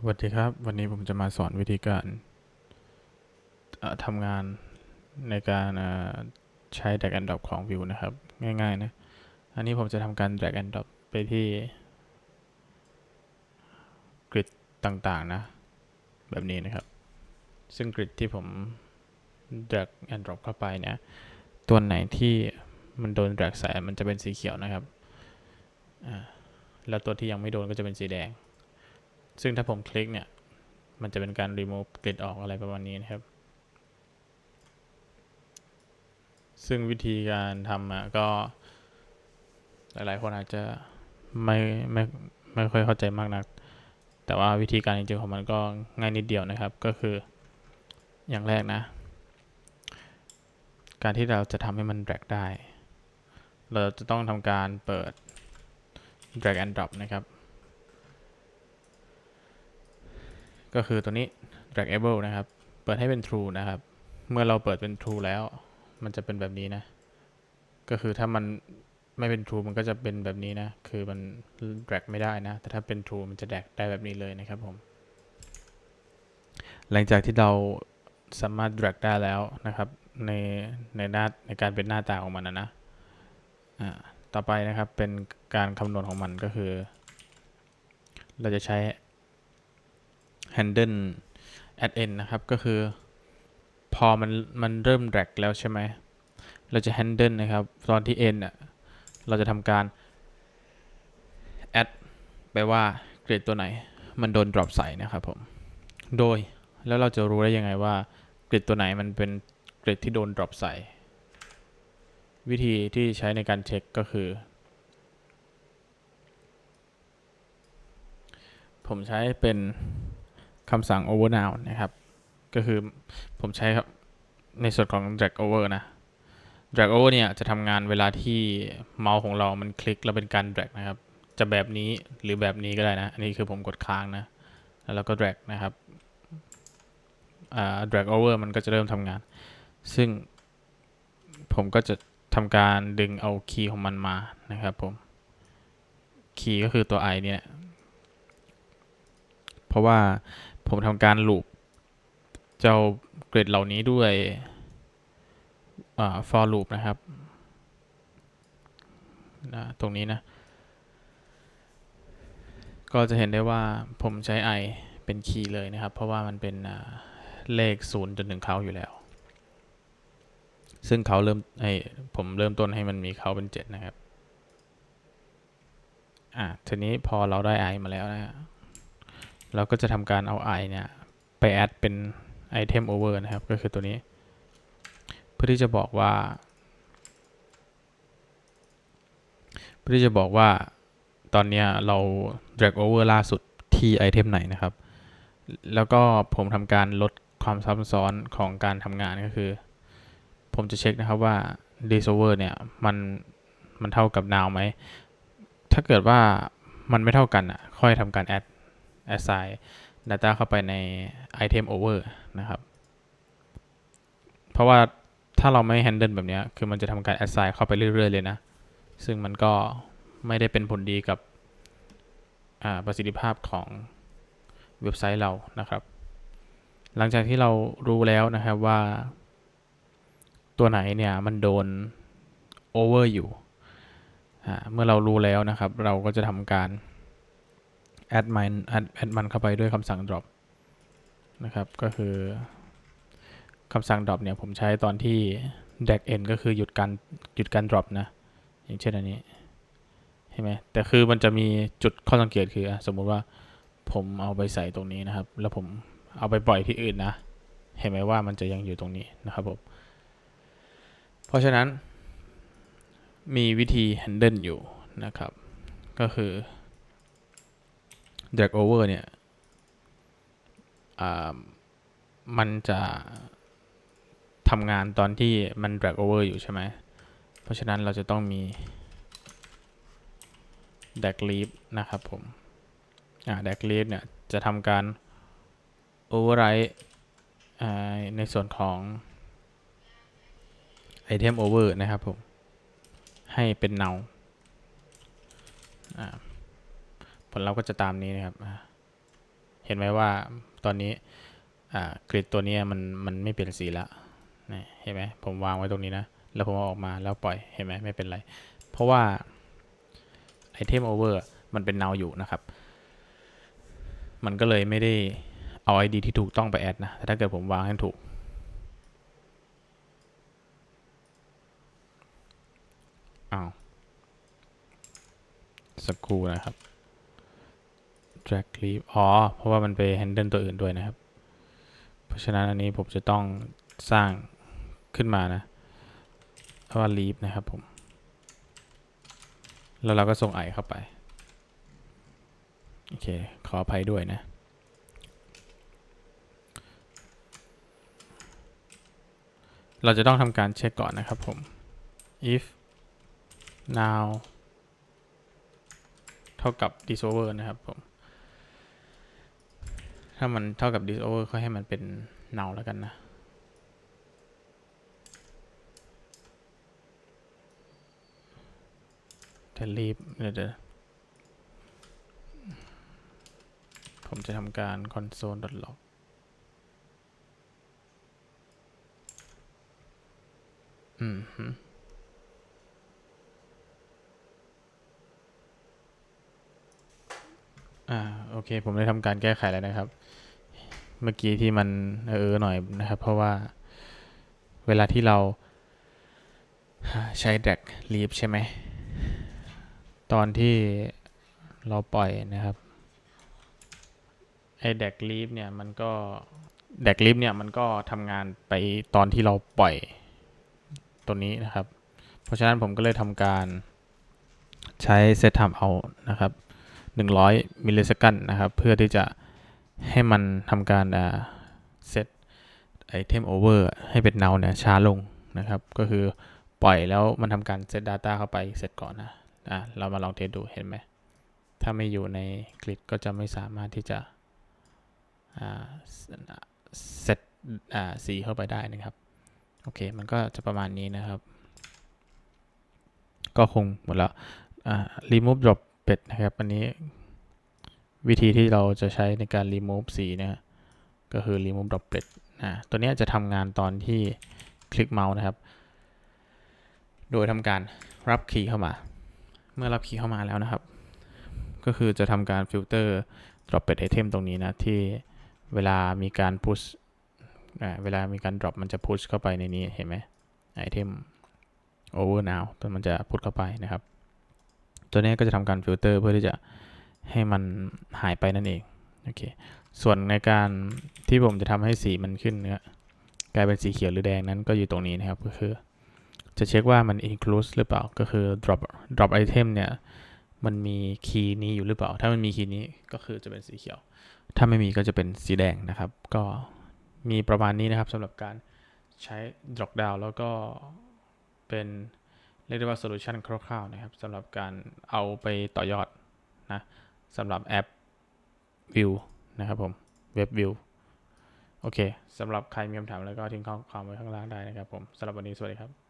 สวัสดีครับ วันนี้ผมจะมาสอนวิธีการทำงานในการใช้ drag and drop ของ Vue นะครับ ง่ายๆนะ อันนี้ผมจะทำการ drag and drop ไปที่กริดต่างๆนะ แบบนี้นะครับ ซึ่งกริดที่ผม drag and drop เข้าไปเนี่ย ตัวไหนที่มันโดน drag ใส่มันจะเป็นสีเขียวนะครับ แล้วตัวที่ยังไม่โดนก็จะเป็นสีแดง ซึ่งถ้าผมคลิกเนี่ย มันจะเป็นการ remove grid ออกอะไรประมาณนี้นะครับ ซึ่งวิธีการทำอะก็ หลายๆ คนอาจจะไม่ไม่ไม่ค่อยเข้าใจมากนัก แต่ว่าวิธีการจริงๆของมันก็ง่ายนิดเดียวนะครับ ก็คืออย่างแรกนะ การที่เราจะทำให้มัน drag ได้ เราจะต้องทำการเปิด drag and drop นะครับ ก็คือตัวนี้ dragable นะครับ เปิดให้เป็น true นะครับ เมื่อเราเปิดเป็น true แล้ว มันจะเป็นแบบนี้นะ ก็คือถ้ามันไม่เป็น true มันก็จะเป็นแบบนี้นะ คือมัน drag ไม่ได้นะ แต่ถ้าเป็น true มันจะ drag ได้แบบนี้เลยนะครับผม หลังจากที่เราสามารถ drag ได้แล้วนะครับ ในในหน้าในการเป็นหน้าตาของมันนะนะอ่าต่อไปนะครับเป็นการคำนวณของมันก็คือ เราจะใช้ handle at n นะครับ ก็คือพอมันมันเริ่ม drag แล้วใช่ไหม เราจะ handle นะครับ ตอนที่ n อะเราจะทำการ add ไปว่าเกรดตัวไหน มันโดน drop ใส่นะครับผม โดยแล้วเราจะรู้ได้ยังไงว่าเกรดตัวไหนมันเป็นเกรดที่โดน drop ใส่ วิธีที่ใช้ในการเช็คก็คือ ผมใช้เป็น คำสั่ง over now นะครับ ก็คือผมใช้ครับ ในส่วนของ drag over นะ drag over เนี่ยจะทำงานเวลาที่เมาส์ของเรามันคลิกแล้วเป็นการ drag นะครับ จะแบบนี้หรือแบบนี้ก็ได้นะ อันนี้คือผมกดค้างนะ แล้วเราก็ drag นะครับ drag over มันก็จะเริ่มทำงาน ซึ่งผมก็จะทำการดึงเอาคีย์ของมันมานะครับผม คีย์ก็คือตัว i เนี่ย เพราะว่า ผมทำการลูปเจ้าเกรดเหล่านี้ด้วยอ่า for loop นะครับนะตรงนี้นะ ก็จะเห็นได้ว่าผมใช้ i เป็นคีย์เลยนะครับ เพราะว่ามันเป็นเลขศูนย์จนถึงเขาอยู่แล้ว ซึ่งเขาเริ่มให้ผมเริ่มต้นให้มันมีเขาเป็นเจ็ดนะครับ อะทีนี้พอเราได้ i มาแล้วนะฮะ เราก็จะทำการเอา i เนี่ยไปแอดเป็น item over นะครับ ก็คือตัวนี้ เพื่อที่จะบอกว่า เพื่อที่จะบอกว่าตอนนี้เรา drag over ล่าสุดที่ item ไหนนะครับ แล้วก็ผมทำการลดความซับซ้อนของการทำงานก็คือ ผมจะเช็คนะครับว่า this over เนี่ยมันมันเท่ากับ now ไหม ถ้าเกิดว่ามันไม่เท่ากันอะ ค่อยทำการ add assign data เข้าไปใน item over นะครับ เพราะว่าถ้าเราไม่ handle แบบนี้คือมันจะทำการ assign เข้าไปเรื่อย ๆ เลยนะ ซึ่งมันก็ไม่ได้เป็นผลดีกับประสิทธิภาพของเว็บไซต์เรานะครับ หลังจากที่เรารู้แล้วนะครับว่า ตัวไหนเนี่ย มันโดน over อยู่ เมื่อเรารู้แล้วนะครับ เราก็จะทำการ add มัน add add มันเข้าไปด้วยคำสั่ง drop นะครับก็คือคำสั่ง drop เนี่ยผมใช้ตอนที่ drag n ก็คือหยุดการหยุดการ drop นะอย่างเช่นอันนี้เห็นไหมแต่คือมันจะมีจุดข้อสังเกตคือสมมุติว่าผมเอาไปใส่ตรงนี้นะครับ แล้วผมเอาไปปล่อยที่อื่นนะ เห็นไหมว่ามันจะยังอยู่ตรงนี้นะครับผมเพราะฉะนั้นมีวิธี handle อยู่นะครับ ก็คือ drag over เนี่ยอ่ามันจะทำงานตอนที่มัน drag over อยู่ใช่ไหม เพราะฉะนั้นเราจะต้องมี drag leave นะครับผม อ่า drag leave เนี่ย จะทำการ override อ่าในส่วนของ item over นะครับผม ให้เป็น null อ่า ผลลัพธ์ก็จะตามนี้นะครับ เห็นไหมว่าตอนนี้กริดตัวนี้มันมันไม่เปลี่ยนสีละนี่เห็นไหมผมวางไว้ตรงนี้นะ แล้วผมเอาออกมาแล้วปล่อยเห็นไหมไม่เป็นไร เพราะว่าไอเทมโอเวอร์มันเป็น now อยู่นะครับ มันก็เลยไม่ได้เอา ID ที่ถูกต้องไปแอดนะแต่ถ้าเกิดผมวางให้ถูก อ้าวสักครู่นะครับ drag clip อ๋อ เพราะว่ามันไป handle ตัวอื่นด้วยนะครับ เพราะฉะนั้นอันนี้ผมจะต้องสร้างขึ้นมานะเพราะว่า leave นะครับผม แล้วเราก็ส่งไอเข้าไป โอเค ขออภัยด้วยนะเราจะต้องทำการเช็คก่อนนะครับผม if now เท่ากับ disover นะครับผม ถ้ามันเท่ากับ disover ก็ให้มันเป็น null แล้วกันนะ จะรีบเดี๋ยวผมจะทำการ console.log อืม อ่าโอเค ผมได้ทำการแก้ไขแล้วนะครับ เมื่อกี้ที่มันเออหน่อยนะครับ เพราะว่าเวลาที่เราใช้ drag leave ใช่ไหม ตอนที่เราปล่อยนะครับไอ้ drag leave เนี่ยมันก็ drag leave เนี่ยมันก็ทำงานไปตอนที่เราปล่อยตัวนี้นะครับ เพราะฉะนั้นผมก็เลยทำการใช้ set time out นะครับ 100มิลลิเซคันนะครับ เพื่อที่จะให้มันทำการอ่า set item over ให้เป็น null เนี่ยช้าลงนะครับ ก็คือปล่อยแล้วมันทำการ set data เข้าไปเสร็จก่อนนะอะเรามาลองเทสดูเห็นไหม ถ้าไม่อยู่ในกริดก็จะไม่สามารถที่จะอ่าเซตอ่าสีเข้าไปได้นะครับ โอเค มันก็จะประมาณนี้นะครับ ก็คงหมดแล้วอ่า remove drop เป็ดนะครับ อันนี้วิธีที่เราจะใช้ในการ remove สีนะฮะก็คือ remove drop เป็ดอ่าตัวนี้จะทำงานตอนที่คลิกเมาส์นะครับ โดยทำการรับคีย์เข้ามา เมื่อรับคีย์เข้ามาแล้วนะครับ ก็คือจะทำการฟิลเตอร์ drop เป็ด item ตรงนี้นะ ที่เวลามีการ push เวลามีการ drop มันจะ push เข้าไปในนี้เห็นไหม item over now ตัวมันจะ push เข้าไปนะครับ ตัวนี้ก็จะทำการฟิลเตอร์เพื่อที่จะให้มันหายไปนั่นเองโอเคส่วนในการที่ผมจะทำให้สีมันขึ้นนื้อกลายเป็นสีเขียวหรือแดงนั้นก็อยู่ตรงนี้นะครับก็คือ จะเช็คว่ามัน include หรือเปล่าก็คือ drop drop item เนี่ยมันมีคีย์นี้อยู่หรือเปล่า ถ้ามันมีคีย์นี้ก็คือจะเป็นสีเขียว ถ้าไม่มีก็จะเป็นสีแดงนะครับ ก็มีประมาณนี้นะครับสำหรับการใช้ drop down แล้วก็เป็น เรียกได้ว่าโซลูชันคร่าวๆนะครับสำหรับการเอาไปต่อยอดนะสำหรับแอปวิวนะครับผมเว็บวิวโอเคสำหรับใครมีคำถามแล้วก็ทิ้งข้อความไว้ข้างล่างได้นะครับผมสำหรับวันนี้สวัสดีครับ